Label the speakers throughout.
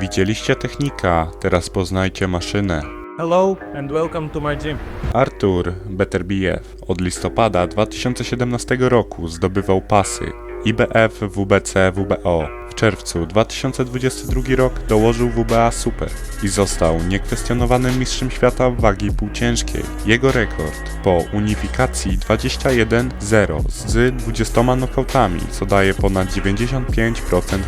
Speaker 1: Widzieliście technika, teraz poznajcie maszynę.
Speaker 2: Hello and welcome to my gym.
Speaker 1: Artur Beterbiev od listopada 2017 roku zdobywał pasy IBF, WBC, WBO. W czerwcu 2022 rok dołożył WBA Super i został niekwestionowanym mistrzem świata w wagi półciężkiej. Jego rekord po unifikacji 21-0 z 20 nokautami, co daje ponad 95%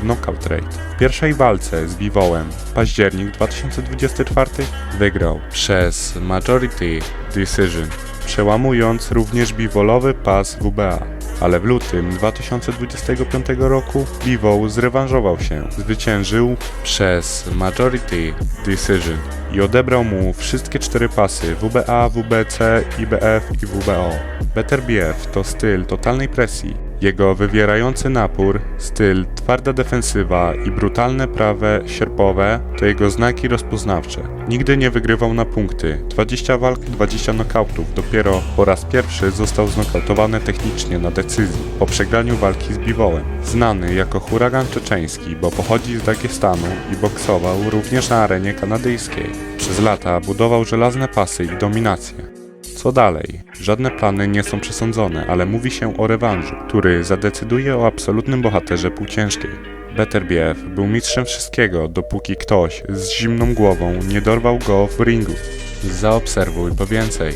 Speaker 1: knockout rate. W pierwszej walce z Biwołem październik 2024 wygrał przez Majority Decision, przełamując również biwolowy pas WBA. Ale w lutym 2025 roku Biwoł zrewanżował się, zwyciężył przez Majority Decision i odebrał mu wszystkie cztery pasy WBA, WBC, IBF i WBO. Better BF to styl totalnej presji. Jego wywierający napór, styl twarda defensywa i brutalne prawe sierpowe to jego znaki rozpoznawcze. Nigdy nie wygrywał na punkty. 20 walk, 20 nokautów. Dopiero po raz pierwszy został znokautowany technicznie na decyzji po przegraniu walki z Biwołem. Znany jako huragan czeczeński, bo pochodzi z Dagestanu i boksował również na arenie kanadyjskiej. Przez lata budował żelazne pasy i dominację. Co dalej? Żadne plany nie są przesądzone, ale mówi się o rewanżu, który zadecyduje o absolutnym bohaterze półciężkiej. Beterbiev był mistrzem wszystkiego, dopóki ktoś z zimną głową nie dorwał go w ringu. Zaobserwuj po więcej.